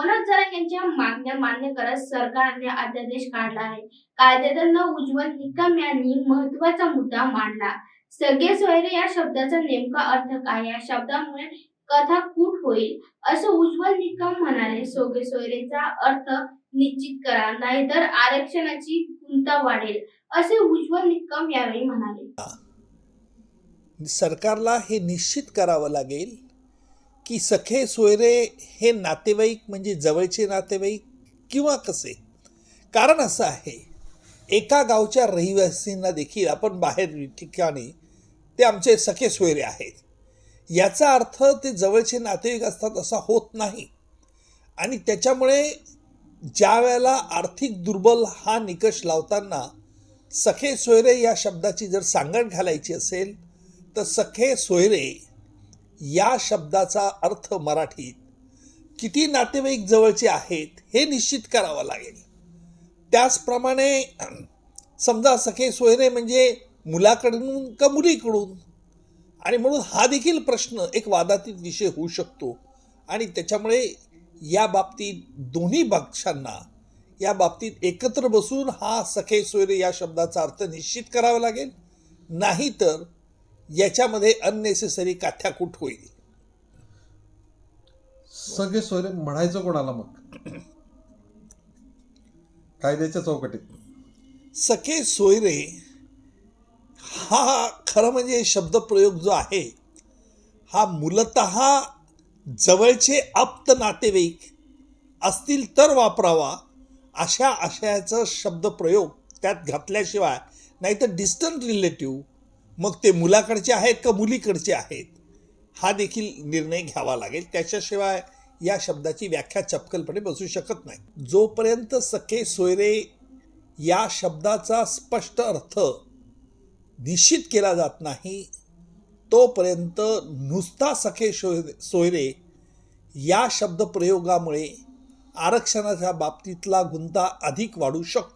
मनोज जरांग यांच्या मागण्या मान्य करत सरकारने अध्यादेश काढला आहे. कायदेतज्ञ उज्ज्वल निकम यांनी महत्त्वाचा मुद्दा मांडला. सगळे सोयरे या शब्दाचा नेमका अर्थ काय? या शब्दामुळे कथा कूट होईल. असं उज्ज्वल निकम म्हणाले सोगे सोयरेचा अर्थ निश्चित करा नाहीतर आरक्षणाची गुंता वाढेल. असे उज्ज्वल निकम यावेळी म्हणाले. सरकारला हे निश्चित करावं लागेल. की सखे सोयरे हे नातेवाईक म्हणजे जवळचे नातेवाईक किंवा कसे? कारण असं आहे एका गावच्या रहिवासींना देखील आपण बाहेर ठिकाणी ते आमचे सखे सोयरे आहेत. याचा अर्थ ते जवळचे नातेवाईक असतात असा होत नाही. आणि त्याच्यामुळे ज्या वेळेला आर्थिक दुर्बल हा निकष लावताना सखे सोयरे या शब्दाची जर सांगड घालायची असेल तर सखे सोयरे या शब्दाचा अर्थ मराठीत. किती नातेवाईक जवळचे आहेत हे निश्चित करावं लागेल. त्याचप्रमाणे समजा सखे सोयरे म्हणजे मुलाकडून का मुलीकडून? आणि म्हणून हा देखील प्रश्न एक वादातीत विषय होऊ शकतो. आणि त्याच्यामुळे या बाबतीत दोन्ही पक्षांना या बाबतीत एकत्र बसून हा सखे सोयरे या शब्दाचा अर्थ निश्चित करावा लागेल. नाहीतर याच्यामध्ये अननेसेसरी काथ्याकूट होईल. सगळे सोयरे म्हणायचं कोणाला मग? कायद्याच्या चौकटीत. सखे सोयरे हा खरं म्हणजे शब्दप्रयोग जो आहे हा मूलत जवळचे आप्त नातेवाईक असतील तर वापरावा अशा आशयाचा शब्दप्रयोग त्यात घातल्याशिवाय नाहीतर डिस्टंट रिलेटिव्ह मग ते मुलाकडचे आहेत का मुलीकडचे आहेत? हा देखील निर्णय घ्यावा लागेल. त्याच्याशिवाय या शब्दाची व्याख्या चपकलपणे बसू शकत नाही. जोपर्यंत सखे सोयरे या शब्दाचा स्पष्ट अर्थ निश्चित केला जात नाही तोपर्यंत नुसता सखे सोय सोयरे या शब्दप्रयोगामुळे आरक्षणाच्या बाबतीतला गुंता अधिक वाढू शकतो.